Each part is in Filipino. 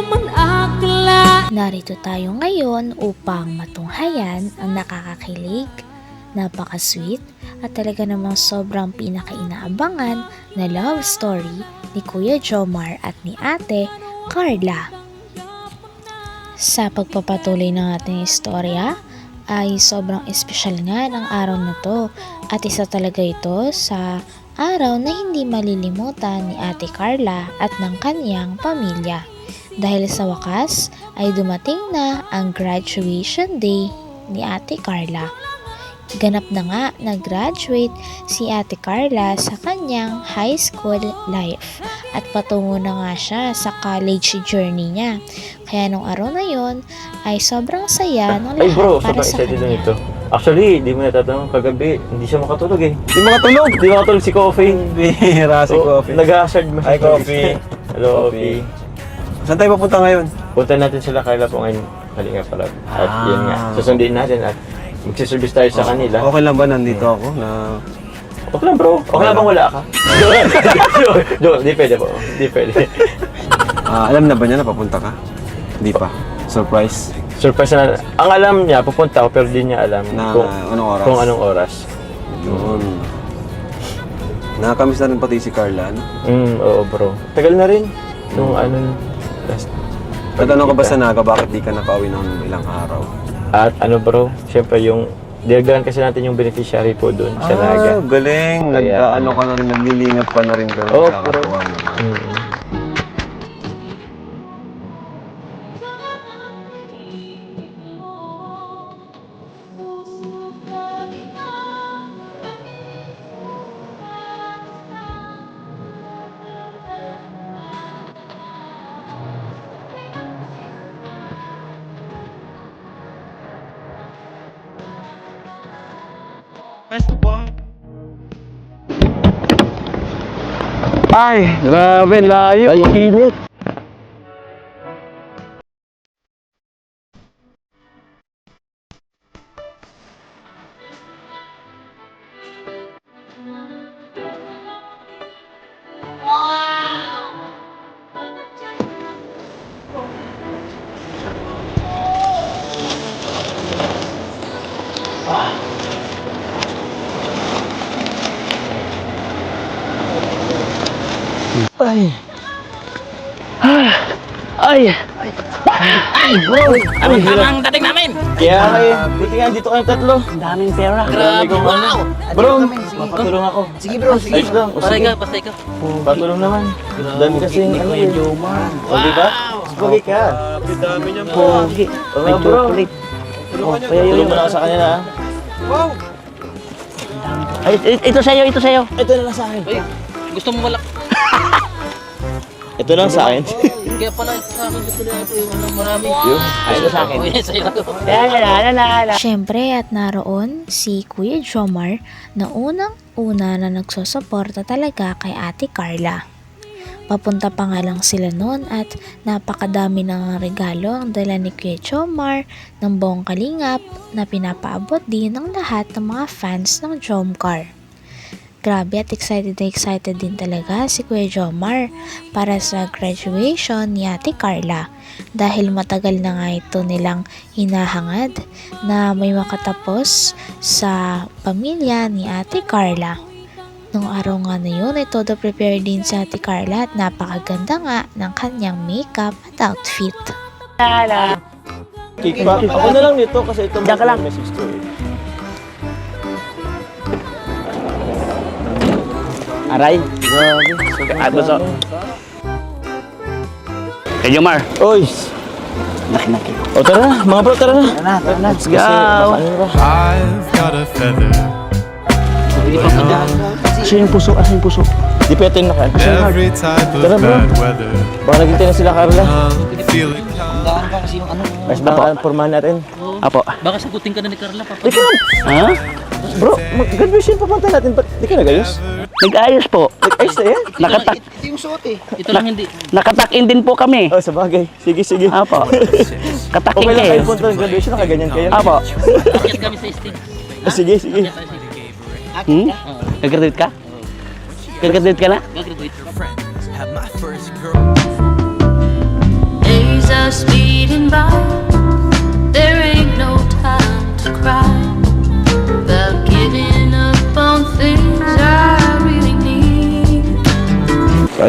naman akla Narito tayo ngayon upang matunghayan ang nakakakilig, napaka-sweet at talaga namang sobrang pinakainaabangan na love story ni Kuya Jomar at ni Ate Carla. Sa pagpapatuloy ng ating istorya ay sobrang espesyal nga ng araw na to at isa talaga ito sa araw na hindi malilimutan ni Ate Carla at ng kanyang pamilya. Dahil sa wakas ay dumating na ang graduation day ni Ate Carla. Ganap na nga nag-graduate si Ate Carla sa kanyang high school life at patungo na nga siya sa college journey niya. Kaya nung araw na yon ay sobrang saya ng Ay lahat bro, para sobrang sa excited na kanya. ito. Actually, di mo natatanong kagabi, hindi siya makatulog eh. Di makatulog! Di makatulog si Coffee. Bihira si Oh, Coffee. Nag-hazard mo Hi, Coffee. Hello, Coffee. Coffee. Saan tayo papunta ngayon? Punta natin sila Carla po ngayon. Kalinga pala. At Ah. yun nga, susundin natin at magsiservice tayo sa kanila. Okay lang ba nandito ako na... Okay lang bro. Okay lang bang wala ka? Joke, joke. Di pwede po. Di pwede. Ah, alam na ba niya na papunta ka? Hindi pa. Surprise. Surprise na. Ang alam niya, pupunta ako pero di niya alam Na kung, anong oras? kung anong oras. Yun. Nakakamiss na rin pati si Carla, ano? Mm, oo bro. Tagal na rin. Nung ano, last Tatanong ka ba sa Naga, bakit di ka nakauwi ng ilang araw? At ano bro, syempre yung diagram kasi natin yung beneficiary po doon sa Naga. Ah, galing. Kaya- Nagkaano ka na rin, naglilingap ka na rin. Pero Oo, nakakatuwa naman. Mm. Ay, grabe, layo. Ay, init. Ang tamang dating namin. Kaya kayo, buti nga dito kayong tatlo. Ang daming pera. Grabe, wow. Bro, papatulong ako. Sige bro, sige. Ayos lang. O, Pasay ka, pasay ka. Patulong naman. Dami kasi ano eh. O, di ba? Pogi ka. Pogi. O nga bro. O, Tulong mo na ako sa kanya na. ah. Ay, i- ito sa'yo, ito sa'yo. Ito na lang sa akin. Ay, gusto mo malak. Ito lang sa akin. Kaya pala, sa akin gusto nila ito yung ano, marami. Yun. Ito sa akin. Sa'yo. Siyempre at naroon si Kuya Jomar na unang-una na nagsusuporta talaga kay Ate Carla. Papunta pa nga lang sila noon at napakadami ng regalo ang dala ni Kuya Jomar ng buong kalingap na pinapaabot din ng lahat ng mga fans ng Jomcar. Grabe at excited na excited din talaga si Kuya Jomar para sa graduation ni Ate Carla dahil matagal na nga ito nilang hinahangad na may makatapos sa pamilya ni Ate Carla. Nung araw nga na yun ay todo prepare din si Ate Carla at napakaganda nga ng kanyang makeup at outfit. Cake pa. Ako na lang nito kasi ito Diyan ka lang. message to Aray. Ano so? Kay Jomar. Oy! Naki-naki. O tara na, mga bro, tara na. Tara na, tara na. Let's Kasi, ba? I've got a feather. Asa yung puso? Asa yung puso? Di pa yatin na ka. Every type of Tara, bro. Baka naghintay na sila, Carla. Daan ka kasi yung ano. Mas baka pormahan natin. Apo. Baka sagutin ka na ni Carla. Na. Ha? Bro, mag-graduation pa natin. Ba't di ka nag-ayos? Nag-ayos po. Nag-ayos na yan? Nakatak, Ito yung suot eh. ito lang hindi. Nakatakin din po kami. Oh, sa bagay. Sige, sige. Apo. Katakin Okay lang kayo kayo. punta ng graduation, nakaganyan kayo. Apo. Akit kami sa stage. Ah, sige, sige. Hmm? Nag-graduate ka? Nag-graduate ka na? Gagraduate. have my first girl. Hey, are speeding by.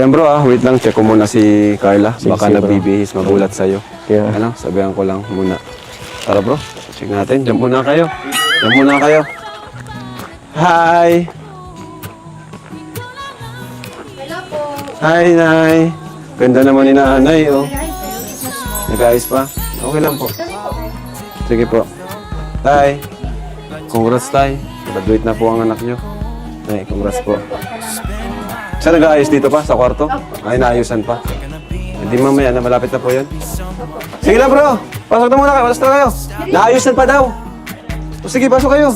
Ayan bro ah, wait lang, check ko muna si Carla. Baka sige, bro. nagbibihis, magulat sa'yo. Kaya, Ano, sabihan ko lang muna. Tara bro, check natin. Diyan muna kayo. Diyan muna kayo. Hi! Hi, Nay! Ganda naman ni Nanay, oh. Nag-ayos pa? Okay lang po. Sige po. Tay, congrats, Tay. Graduate na po ang anak nyo. Nay, congrats po. Saan nag-aayos dito pa? Sa kwarto? Ay, naayusan pa. Hindi mamaya na malapit na po yun. Sige lang bro, pasok na muna kayo, alas na kayo. Naayusan pa daw. O sige, pasok kayo.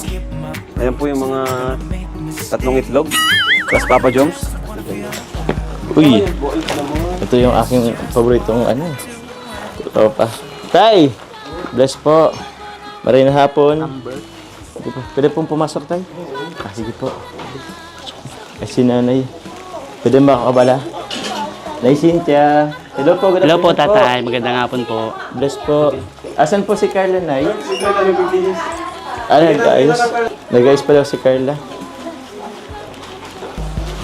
Ayan po yung mga tatlong itlog. Plus Papa Joms. uy, ito yung aking paboritong ano. Tropa. Tay! Bless po. Maray na hapon. Pwede, po, pwede pong pumasok, Tay? Ah, sige po. Ay, si nanay. Pwede makakabala? Nay Cynthia. Hello po, good Hello po, afternoon tatay. Magandang hapon po. Bless po. Asan po si Carla, Nay? Ah, nag-ayos. Nag-ayos pala si Carla.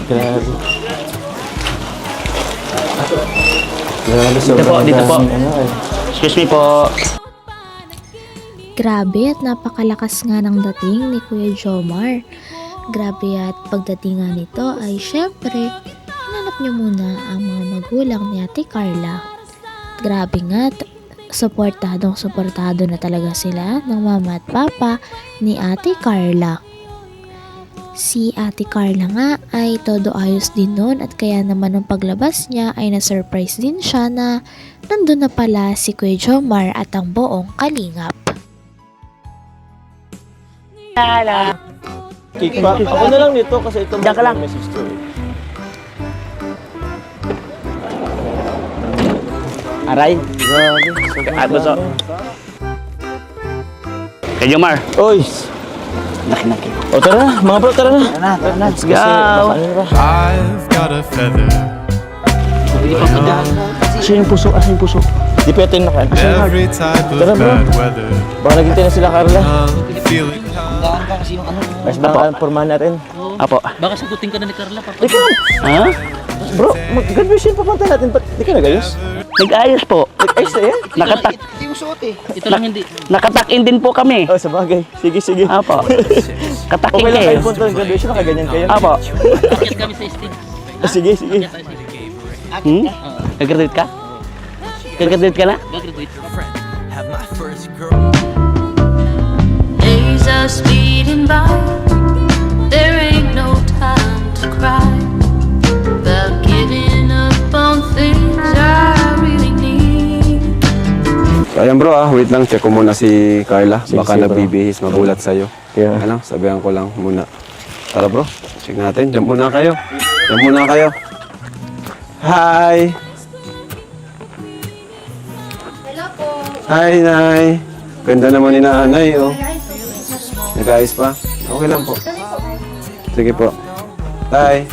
Grabe. Grabe, Dito po, dito po. daming Ano, eh. Excuse me po. Grabe at napakalakas nga ng dating ni Kuya Jomar. Grabe at pagdating nga nito ay syempre, hinanap niyo muna ang mga magulang ni Ate Carla. Grabe nga, suportadong suportado na talaga sila ng mama at papa ni Ate Carla. Si Ate Carla nga ay todo ayos din noon at kaya naman nung paglabas niya ay na-surprise din siya na nandun na pala si Kuya Jomar at ang buong kalingap. Cake pa. Ako na lang nito kasi ito Diyan ka lang. may sister. eh. Aray. Grabe. At buso. Kay Jomar. Oy! Naki-naki. O tara, mga bro, tara na. Tara na, tara na. Let's go. ano na. I've got a feather. Asan yung puso? Asan yung puso? Di pa ito yung naka. Every type of Tara, bro. bad weather. Baka naghintay na sila, Carla. I'm feeling Mas baka porma na rin. Apo. Baka sagutin ka na ni Carla, papa. Di ka Ha? Bro, mag-graduation pa punta natin. Ba't di ka nag-ayos? Nag-ayos po. Nag-ayos na yan? Nakatak, Ito lang hindi. nakatakin din po kami. Oh, sa bagay. Sige, sige. Apo. Kataking Okay lang kayo. kayo punta ng graduation, nakaganyan kayo. Apo. Akit kami sa stage. Ah, sige, sige. Hmm? Gagraduate ka? Gagraduate ka na? Gagraduate. Are speeding by. There ain't no time to cry about giving up on things I really need. Ayan bro ah, wait lang, check ko muna si Carla. Sige, Baka sige, bro. nagbibihis, magulat sa'yo. Kaya, Ano, sabihan ko lang muna. Tara bro, check natin. Diyan muna kayo. Diyan muna kayo. Hi! Hi, Nay. Ganda naman ni Nanay, oh. Nag-ayos pa? Okay lang po. Sige po. Tay,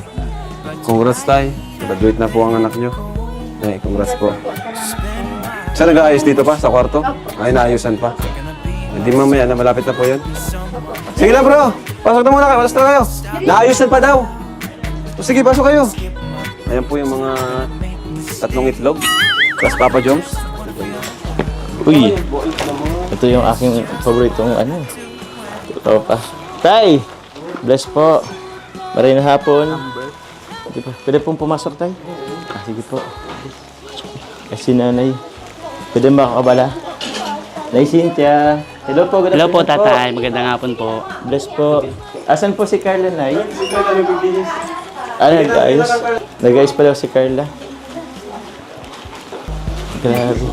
congrats, Tay. Graduate na po ang anak nyo. Nay, congrats po. Saan nag-aayos dito pa? Sa kwarto? Ay, naayusan pa. Hindi mamaya na malapit na po yun. Sige lang bro, pasok na muna kayo, alas na kayo. Naayusan pa daw. O sige, pasok kayo. Ayan po yung mga tatlong itlog. Plus Papa Joms. uy, ito yung aking paboritong ano. Tropa. Tay! Bless po. Maray na hapon. Pwede, po, pwede pong pumasok, Tay? Ah, sige po. Ay, si nanay. Pwede makakabala? Nay Cynthia. Hello po, good Hello po, afternoon tatay. Magandang hapon po. Bless po. Asan po si Carla, Nay? Ah, nag-ayos. Nag-ayos pala si Carla. Grabe.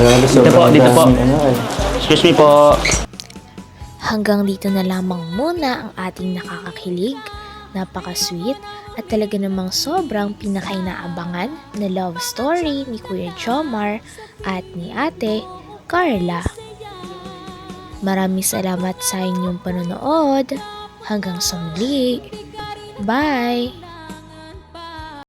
Dito po, dito po. Ano, eh. Excuse me po. Hanggang dito na lamang muna ang ating nakakakilig, napaka-sweet at talaga namang sobrang pinakainaabangan na love story ni Kuya Jomar at ni Ate Carla. Maraming salamat sa inyong panonood. Hanggang sa muli. Bye!